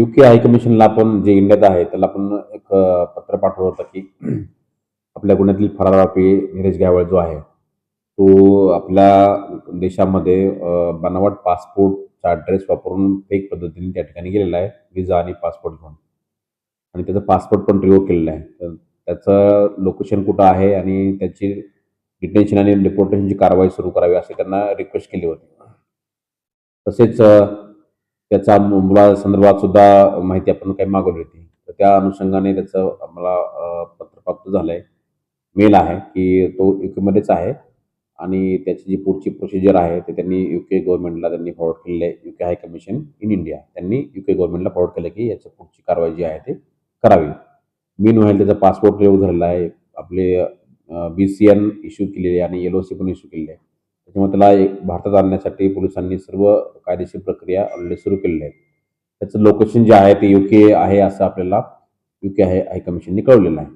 UK हाय कमिशनला आपण जे इंडियात आहे त्याला आपण एक पत्र पाठवलं होतं की आपल्या गुन्ह्यातील फरार आरोपी नीरज गायवळ जो आहे तो आपल्या देशामध्ये बनावट पासपोर्टचा ॲड्रेस वापरून फेक पद्धतीने त्या ठिकाणी गेलेला आहे विजा आणि पासपोर्ट घेऊन. आणि त्याचा पासपोर्ट पण रिवोक केलेला आहे. तर त्याचं लोकेशन कुठं आहे आणि त्याची डिटेन्शन आणि डिपोर्टेशनची कारवाई सुरू करावी असे त्यांना रिक्वेस्ट केली होती. तसेच त्याचा मुला संदर्भात सुद्धा माहिती आपण काही मागवली होती. तर त्या अनुषंगाने त्याचं मला पत्र प्राप्त झालं आहे मेल आहे की तो युकेमध्येच आहे आणि त्याची जी पुढची प्रोसिजर आहे ते त्यांनी युके गव्हर्नमेंटला त्यांनी फॉरवर्ड केलेलं आहे. UK high commission in India. त्यांनी युके गव्हर्नमेंटला फॉरवर्ड केलं की याची पुढची कारवाई जी आहे ते करावी. मी व्हाईल त्याचा पासपोर्ट रिव्ह झालेला आहे. आपले बी सी एन इश्यू केलेले आहे आणि एल ओ सी पण इश्यू केलेले आहे. त्याच्यामुळे त्याला एक भारतात आणण्यासाठी पोलिसांनी सर्व कायदेशीर प्रक्रिया ऑलरेडी सुरू केलेल्या आहेत. त्याचं लोकेशन जे आहे ते युके आहे असं आपल्याला युके आहे हाय कमिशनने कळवलेलं आहे.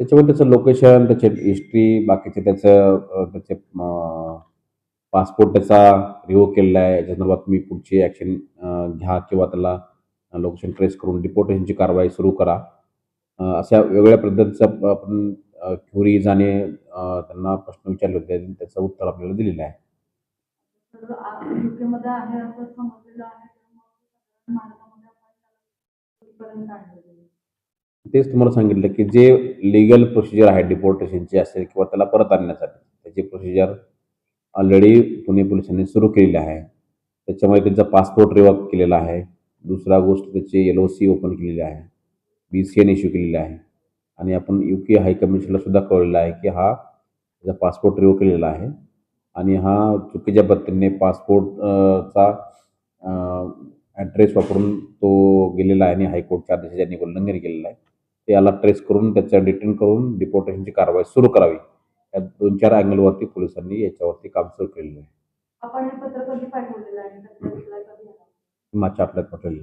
त्याच्यामध्ये त्याचं लोकेशन त्याचे हिस्ट्री बाकीचे त्याचं त्याचे पासपोर्ट त्याचा रिव्ह केलेला आहे. याच्या संदर्भात तुम्ही पुढची ॲक्शन घ्या किंवा त्याला लोकेशन ट्रेस करून डिपोर्टेशनची कारवाई सुरू करा. अशा वेगवेगळ्या पद्धतीचं आपण क्युरीज जाणे त्यांना प्रश्न विचारले होते त्याचं उत्तर आपल्याला दिलेलं आहे. तेच तुम्हाला सांगितलं की जे लिगल प्रोसिजर आहे डिपोर्टेशनची असेल किंवा त्याला परत आणण्यासाठी त्याची प्रोसिजर ऑलरेडी पुणे पोलिसांनी सुरू केलेली आहे. त्याच्यामुळे त्यांचा पासपोर्ट रिवॉक केलेला आहे. दुसरा गोष्ट त्याची एल ओ सी ओपन केलेली आहे. बी सी एन इश्यू केलेली आहे. आणि आपण यू के हाय कमिशनला सुद्धा कळलेलं आहे की हा त्याचा पासपोर्ट रिव्ह केलेला आहे. आणि हा चुकीच्या पद्धतीने पासपोर्टचा ॲड्रेस वापरून तो गेलेला आहे आणि हायकोर्टच्या आदेशाचे त्यांनी उल्लंघन केलेलं आहे. ते याला ट्रेस करून त्याचं डिटेन करून डिपोर्टेशनची कारवाई सुरू करावी. या दोन चार अँगलवरती पोलिसांनी याच्यावरती काम सुरू केलेलं आहे. मागच्या आठवड्यात पाठवलेलं